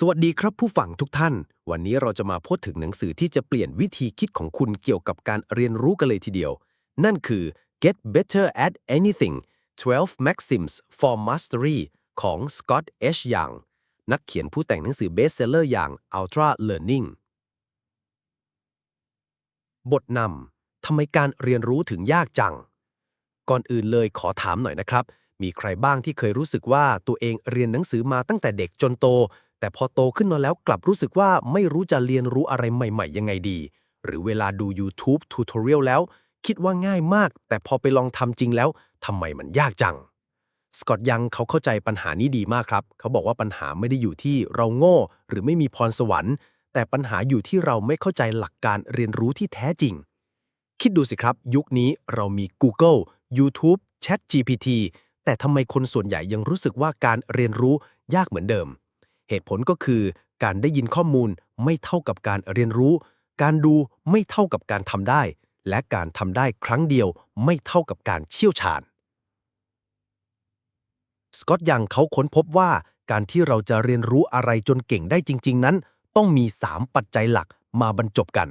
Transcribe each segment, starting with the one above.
สวัสดีครับผู้ฟังทุกท่าน วันนี้เราจะมาพูดถึงหนังสือที่จะเปลี่ยนวิธีคิดของคุณเกี่ยวกับการเรียนรู้กันเลยทีเดียว นั่นคือ Get Better at Anything 12 Maxims for Mastery ของ Scott H. Young นักเขียนผู้แต่งหนังสือเบสเซลเลอร์อย่าง Ultra Learning บทนำทำไมการเรียนรู้ถึงยากจัง ก่อนอื่นเลยขอถามหน่อยนะครับ มีใครบ้างที่เคยรู้สึกว่าตัวเองเรียนหนังสือมาตั้งแต่เด็กจนโต แต่พอโตขึ้นมาแล้วกลับรู้สึกว่าไม่รู้จะเรียนรู้อะไรใหม่ ๆ ยังไงดี หรือเวลาดู YouTube Tutorial แล้ว คิดว่าง่ายมาก แต่พอไปลองทำจริงแล้วทำไมมันยากจัง สกอตยังเขาเข้าใจปัญหานี้ดีมากครับ เขาบอกว่าปัญหาไม่ได้อยู่ที่เราโง่ หรือไม่มีพรสวรรค์ แต่ปัญหาอยู่ที่เราไม่เข้าใจหลักการเรียนรู้ที่แท้จริง คิดดูสิครับ ยุคนี้เรามี Google YouTube Chat GPT แต่ทำไมคนส่วนใหญ่ยังรู้สึกว่าการเรียนรู้ยากเหมือนเดิม เหตุผลก็คือการได้ยินข้อมูลไม่เท่ากับการเรียนรู้ การดูไม่เท่ากับการทำได้ และการทำได้ครั้งเดียวไม่เท่ากับการเชี่ยวชาญ สกอตยังเขาค้นพบว่าการที่เราจะเรียนรู้อะไรจนเก่งได้จริง ๆ นั้น ต้องมี 3 ปัจจัยหลักมาบรรจบกัน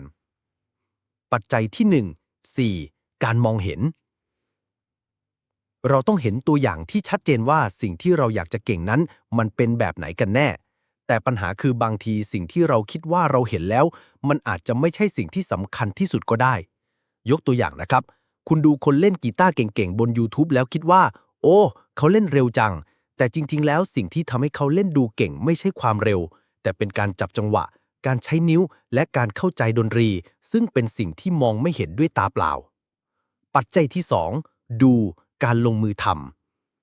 ปัจจัยที่ 1 4. การมองเห็น เราต้องเห็นตัวอย่างที่ชัดเจนว่าสิ่งที่เราอยากจะเก่งนั้น มันเป็นแบบไหนกันแน่ แต่ปัญหาคือบางทีสิ่งที่เราคิดว่าเราเห็นแล้ว มันอาจจะไม่ใช่สิ่งที่สำคัญที่สุดก็ได้ ยกตัวอย่างนะครับ คุณดูคนเล่นกีตาร์เก่งๆ บน YouTube แล้วคิดว่า โอ้ เขาเล่นเร็วจัง แต่จริงๆ แล้วสิ่งที่ทำให้เขาเล่นดูเก่งไม่ใช่ความเร็ว แต่เป็นการจับจังหวะ การใช้นิ้ว และการเข้าใจดนตรี ซึ่งเป็นสิ่งที่มองไม่เห็นด้วยตาเปล่า ปัจจัยที่ 2 ดูการลงมือท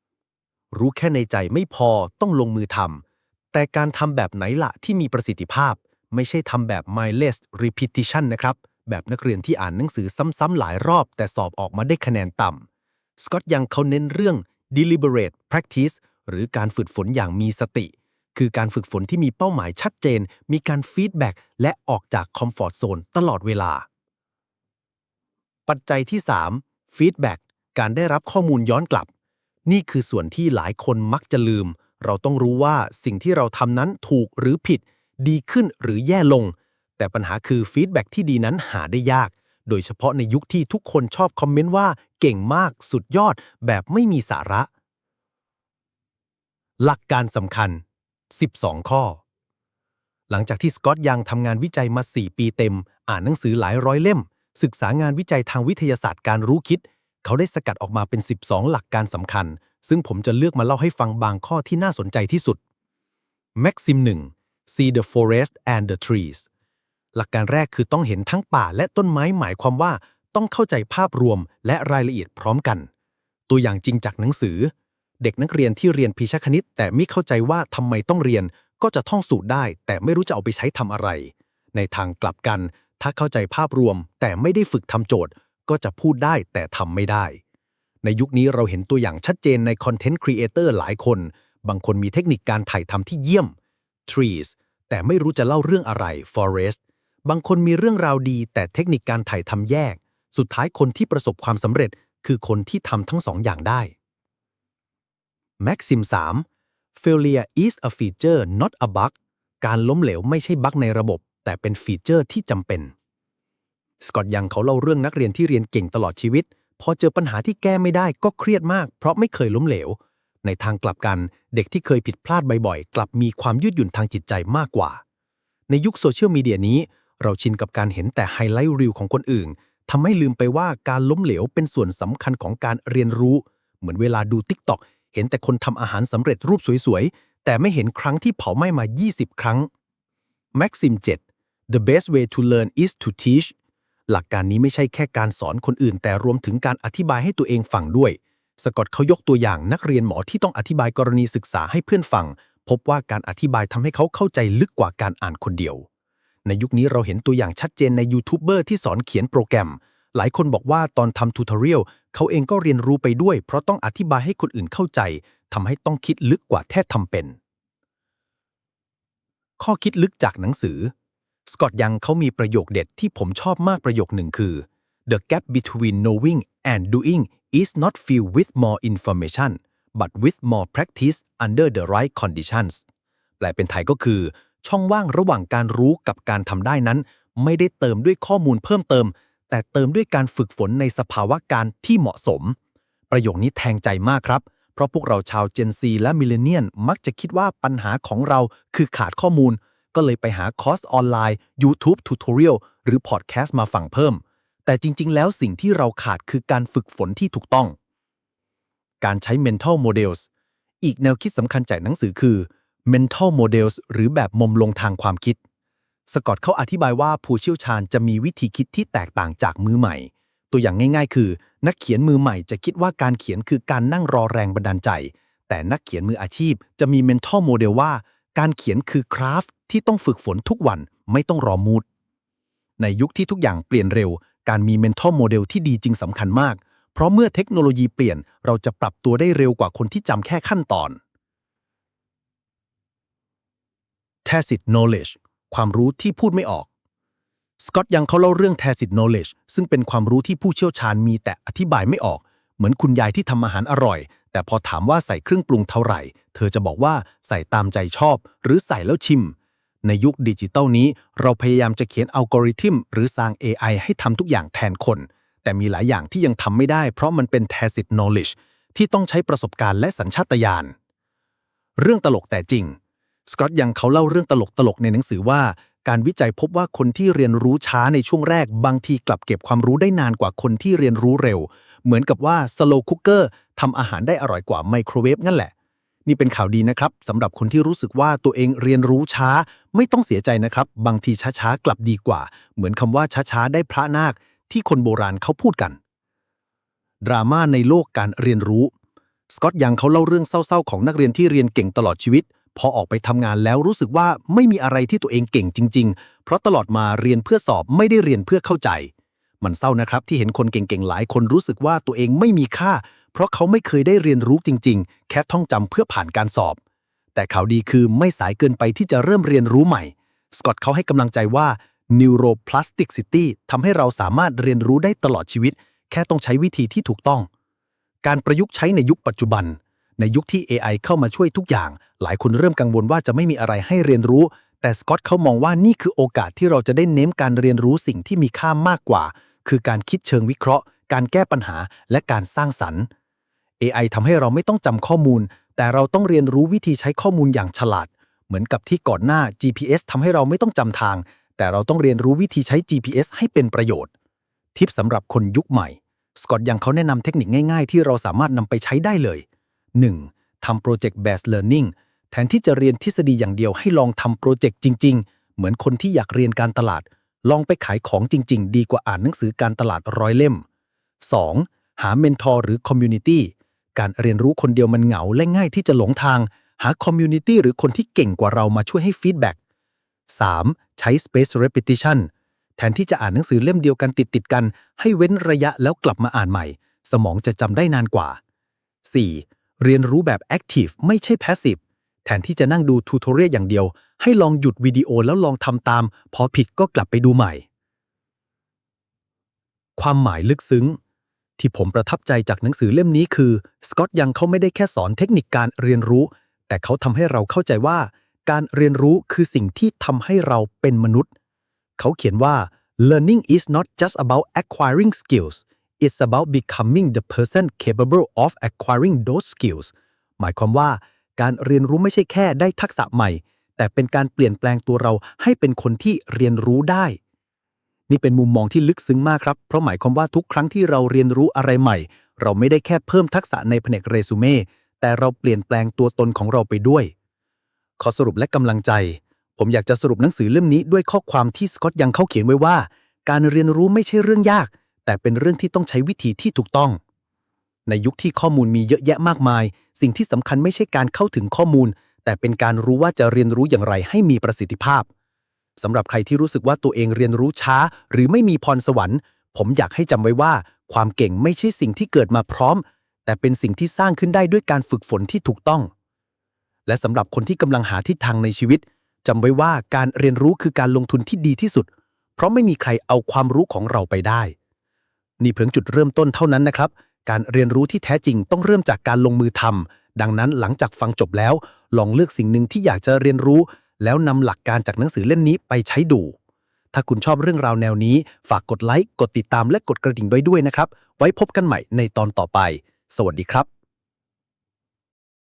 ำรู้แค่ในใจไม่พอต้องลงมือทำ แต่การทำแบบไหนละที่มีประสิทธิภาพ ไม่ใช่ทำแบบ mindless repetition นะครับ แบบนักเรียนที่อ่านหนังสือซ้ำๆหลายรอบ แต่สอบออกมาได้คะแนนต่ำสกอตยังเขาเน้นเรื่อง deliberate practice หรือการฝึกฝนอย่างมีสติ คือการฝึกฝนที่มีเป้าหมายชัดเจน มีการฟีดแบ็กและออกจากคอมฟอร์ z โซนตลอดเวลา ปัจจัยที่3ฟีดแบ็กการได้รับข้อมูลย้อนกลับ นี่คือส่วนที่หลายคนมักจะลืม เราต้องรู้ว่าสิ่งที่เราทำนั้นถูกหรือผิด ดีขึ้นหรือแย่ลง แต่ปัญหาคือฟีดแบ็กที่ดีนั้นหาได้ยาก โดยเฉพาะในยุคที่ทุกคนชอบคอมเมนต์ว่าเก่งมากสุดยอดแบบไม่มีสาระ หลักการสำคัญ 12 ข้อ หลังจากที่สกอตยังทำงานวิจัยมา 4 ปีเต็ม อ่านหนังสือหลายร้อยเล่ม ศึกษางานวิจัยทางวิทยาศาสตร์การรู้คิด เขาได้สกัดออกมาเป็น 12 หลักการสำคัญ ซึ่งผมจะเลือกมาเล่าให้ฟังบางข้อที่น่าสนใจที่สุด Maxim 1 See the forest and the trees หลักการแรกคือต้องเห็นทั้งป่าและต้นไม้หมายความว่า ต้องเข้าใจภาพรวมและรายละเอียดพร้อมกัน ตัวอย่างจริงจากหนังสือ เด็กนักเรียนที่เรียนพิชคณิต แต่ไม่เข้าใจว่าทำไมต้องเรียนก็จะท่องสูตรได้ แต่ไม่รู้จะเอาไปใช้ทำอะไร ในทางกลับกัน ถ้าเข้าใจภาพรวมแต่ไม่ได้ฝึกทำโจทย์ ก็จะพูดได้แต่ทำไม่ได้ ในยุคนี้เราเห็นตัวอย่างชัดเจนในคอนเทนต์ครีเอเตอร์หลายคน บางคนมีเทคนิคการถ่ายทำที่เยี่ยม trees แต่ไม่รู้จะเล่าเรื่องอะไร forest บางคนมีเรื่องราวดี แต่เทคนิคการถ่ายทำแยก สุดท้ายคนที่ประสบความสำเร็จ คือคนที่ทำทั้งสองอย่างได้ Maxim 3 Failure is a feature not a bug การล้มเหลวไม่ใช่บั๊กในระบบ แต่เป็นฟีเจอร์ที่จำเป็น สกอตยังเขาเล่าเรื่องนักเรียนที่เรียนเก่งตลอดชีวิต พอเจอปัญหาที่แก้ไม่ได้ก็เครียดมาก เพราะไม่เคยล้มเหลว ในทางกลับกัน เด็กที่เคยผิดพลาดบ่อยๆ กลับมีความยืดหยุ่นทางจิตใจมากกว่า ในยุคโซเชียลมีเดียนี้ เราชินกับการเห็นแต่ไฮไลท์รีวของคนอื่นทำให้ลืมไปว่าการล้มเหลวเป็นส่วนสำคัญของการเรียนรู้ เหมือนเวลาดู TikTok เห็นแต่คนทำอาหารสำเร็จรูปสวยๆ แต่ไม่เห็นครั้งที่เผาไหม้มา 20 ครั้ง Maxim 7 The best way to learn is to teach หลักการนี้ไม่ใช่แค่การสอนคนอื่น แต่รวมถึงการอธิบายให้ตัวเองฟังด้วย สกอตเขายกตัวอย่างนักเรียนหมอที่ต้องอธิบายกรณีศึกษาให้เพื่อนฟัง พบว่าการอธิบายทำให้เขาเข้าใจลึกกว่าการอ่านคนเดียว ในยุคนี้เราเห็นตัวอย่างชัดเจนในยูทูบเบอร์ที่สอนเขียนโปรแกรม หลายคนบอกว่าตอนทำทูตอเรียลเขาเองก็เรียนรู้ไปด้วย เพราะต้องอธิบายให้คนอื่นเข้าใจทำให้ต้องคิดลึกกว่าแท้ทำเป็น ข้อคิดลึกจากหนังสือ กอตยังเขามีประโยคเด็ดที่ผมชอบมากประโยคหนึ่งคือ The gap between knowing and doing is not filled with more information but with more practice under the right conditions แปลเป็นไทยก็คือ ช่องว่างระหว่างการรู้กับการทำได้นั้น ไม่ได้เติมด้วยข้อมูลเพิ่มเติม แต่เติมด้วยการฝึกฝนในสภาวะการที่เหมาะสม ประโยคนี้แทงใจมากครับ เพราะพวกเราชาว Gen Z และ Millennial มักจะคิดว่าปัญหาของเราคือขาดข้อมูล ก็เลยไปหาคอร์สออนไลน์ YouTube Tutorial หรือ Podcast มาฟังเพิ่ม แต่จริง ๆ แล้วสิ่งที่เราขาดคือการฝึกฝนที่ถูกต้อง การใช้ mental models อีกแนวคิดสำคัญจากหนังสือคือ mental models หรือแบบมมลงทางความคิด สกอตเขาอธิบายว่าผู้เชี่ยวชาญจะมีวิธีคิดที่แตกต่างจากมือใหม่ ตัวอย่างง่าย ๆ คือ นักเขียนมือใหม่จะคิดว่าการเขียนคือการนั่งรอแรงบันดาลใจ แต่นักเขียนมืออาชีพจะมี mental model ว่า การเขียนคือคราฟต์ที่ต้องฝึกฝนทุกวันไม่ต้องรอมูด ในยุคที่ทุกอย่างเปลี่ยนเร็ว การมี mental model ที่ดีจริงสำคัญมาก เพราะเมื่อเทคโนโลยีเปลี่ยนเราจะปรับตัวได้เร็วกว่าคนที่จำแค่ขั้นตอน tacit knowledge ความรู้ที่พูดไม่ออก สกอตยังเขาเล่าเรื่อง tacit knowledge ซึ่งเป็นความรู้ที่ผู้เชี่ยวชาญมีแต่อธิบายไม่ออก เหมือนคุณยายที่ทำอาหารอร่อย แต่พอถามว่าใส่เครื่องปรุงเท่าไหร่ เธอจะบอกว่าใส่ตามใจชอบ หรือใส่แล้วชิม ในยุคดิจิตอลนี้ เราพยายามจะเขียนอัลกอริทึมหรือสร้าง AI ให้ทำทุกอย่างแทนคน แต่มีหลายอย่างที่ยังทำไม่ได้ เพราะมันเป็น tacit knowledge ที่ต้องใช้ประสบการณ์และสัญชาตญาณเรื่องตลกแต่จริง สกอตยังเขาเล่าเรื่องตลกตลกในหนังสือว่า การวิจัยพบว่าคนที่เรียนรู้ช้าในช่วงแรก บางทีกลับเก็บความรู้ได้นานกว่าคนที่เรียนรู้เร็ว เหมือนกับว่า slow cooker ทำอาหารได้อร่อยกว่าไมโครเวฟนั่นแหละ นี่เป็นข่าวดีนะครับสำหรับคนที่รู้สึกว่าตัวเองเรียนรู้ช้า ไม่ต้องเสียใจนะครับ บางทีช้าๆ กลับดีกว่า เหมือนคำว่าช้าๆ ได้พระนาคที่คนโบราณเขาพูดกัน ดราม่าในโลกการเรียนรู้ สกอตยังเขาเล่าเรื่องเศร้าๆ ของนักเรียนที่เรียนเก่งตลอดชีวิต พอออกไปทำงานแล้วรู้สึกว่าไม่มีอะไรที่ตัวเองเก่งจริง ๆ เพราะตลอดมาเรียนเพื่อสอบไม่ได้เรียนเพื่อเข้าใจ มันเศร้านะครับที่เห็นคนเก่งๆหลายคนรู้สึกว่าตัวเองไม่มีค่า เพราะเขาไม่เคยได้เรียนรู้จริง ๆ แค่ท่องจำเพื่อผ่านการสอบ แต่ข่าวดีคือไม่สายเกินไปที่จะเริ่มเรียนรู้ใหม่ สกอตเขาให้กำลังใจว่า neuroplasticity ทำให้เราสามารถเรียนรู้ได้ตลอดชีวิต แค่ต้องใช้วิธีที่ถูกต้อง การประยุกต์ใช้ในยุคปัจจุบัน ในยุคที่ AI เข้ามาช่วยทุกอย่าง หลายคนเริ่มกังวลว่าจะไม่มีอะไรให้เรียนรู้ แต่สกอตเขามองว่านี่คือโอกาสที่เราจะได้เน้นการเรียนรู้สิ่งที่มีค่ามากกว่า คือการคิดเชิงวิเคราะห์ การแก้ปัญหาและการสร้างสรรค์ AI ทำให้เราไม่ต้องจำข้อมูล แต่เราต้องเรียนรู้วิธีใช้ข้อมูลอย่างฉลาด เหมือนกับที่ก่อนหน้า GPS ทำให้เราไม่ต้องจำทาง แต่เราต้องเรียนรู้วิธีใช้ GPS ให้เป็นประโยชน์ ทิปสำหรับคนยุคใหม่ สกอตยังเขาแนะนำเทคนิคง่ายๆ ที่เราสามารถนำไปใช้ได้เลย 1. ทำ Project Based Learning แทนที่จะเรียนทฤษฎีอย่างเดียวให้ลองทำโปรเจกต์จริง ๆ เหมือนคนที่อยากเรียนการตลาด ลองไปขายของจริง ๆ ดีกว่าอ่านหนังสือการตลาดร้อยเล่ม 2. หาเมนทอร์หรือคอมมูนิตี้การเรียนรู้คนเดียวมันเหงาและง่ายที่จะหลงทาง หาคอมมูนิตี้หรือคนที่เก่งกว่าเรามาช่วยให้ฟีดแบ็ก 3. ใช้ Space Repetition แทนที่จะอ่านหนังสือเล่มเดียวกันติดติดๆกัน ให้เว้นระยะแล้วกลับมาอ่านใหม่ สมองจะจำได้นานกว่า 4. เรียนรู้แบบ Active ไม่ใช่ Passive แทนที่จะนั่งดูทูทอเรียอย่างเดียว ให้ลองหยุดวิดีโอแล้วลองทำตาม พอผิดก็กลับไปดูใหม่ ความหมายลึกซึ้ง ที่ผมประทับใจจากหนังสือเล่มนี้คือสกอตยังเขาไม่ได้แค่สอนเทคนิคการเรียนรู้ แต่เขาทำให้เราเข้าใจว่า การเรียนรู้คือสิ่งที่ทำให้เราเป็นมนุษย์ เขาเขียนว่า learning is not just about acquiring skills it's about becoming the person capable of acquiring those skills หมายความว่า การเรียนรู้ไม่ใช่แค่ได้ทักษะใหม่ แต่เป็นการเปลี่ยนแปลงตัวเราให้เป็นคนที่เรียนรู้ได้ นี่เป็นมุมมองที่ลึกซึ้งมากครับ เพราะหมายความว่าทุกครั้งที่เราเรียนรู้อะไรใหม่ เราไม่ได้แค่เพิ่มทักษะในแผนกเรซูเม่แต่เราเปลี่ยนแปลงตัวตนของเราไปด้วย ขอสรุปและกำลังใจ ผมอยากจะสรุปหนังสือเล่มนี้ด้วยข้อความที่สกอตยังเขาเขียนไว้ว่า การเรียนรู้ไม่ใช่เรื่องยาก แต่เป็นเรื่องที่ต้องใช้วิธีที่ถูกต้อง ในยุคที่ข้อมูลมีเยอะแยะมากมาย สิ่งที่สำคัญไม่ใช่การเข้าถึงข้อมูล แต่เป็นการรู้ว่าจะเรียนรู้อย่างไรให้มีประสิทธิภาพสำหรับใครที่รู้สึกว่าตัวเองเรียนรู้ช้า หรือไม่มีพรสวรรค์ ผมอยากให้จำไว้ว่า ความเก่งไม่ใช่สิ่งที่เกิดมาพร้อม แต่เป็นสิ่งที่สร้างขึ้นได้ด้วยการฝึกฝนที่ถูกต้อง และสำหรับคนที่กำลังหาทิศทางในชีวิตจำไว้ว่าการเรียนรู้คือการลงทุนที่ดีที่สุด เพราะไม่มีใครเอาความรู้ของเราไปได้ นี่เพียงจุดเริ่มต้นเท่านั้นนะครับ การเรียนรู้ที่แท้จริงต้องเริ่มจากการลงมือทำดังนั้นหลังจากฟังจบแล้ว ลองเลือกสิ่งหนึ่งที่อยากจะเรียนรู้ แล้วนำหลักการจากหนังสือเล่มนี้ไปใช้ดู ถ้าคุณชอบเรื่องราวแนวนี้ ฝากกดไลค์ กดติดตามและกดกระดิ่งด้วยด้วยนะครับ ไว้พบกันใหม่ในตอนต่อไป สวัสดีครับ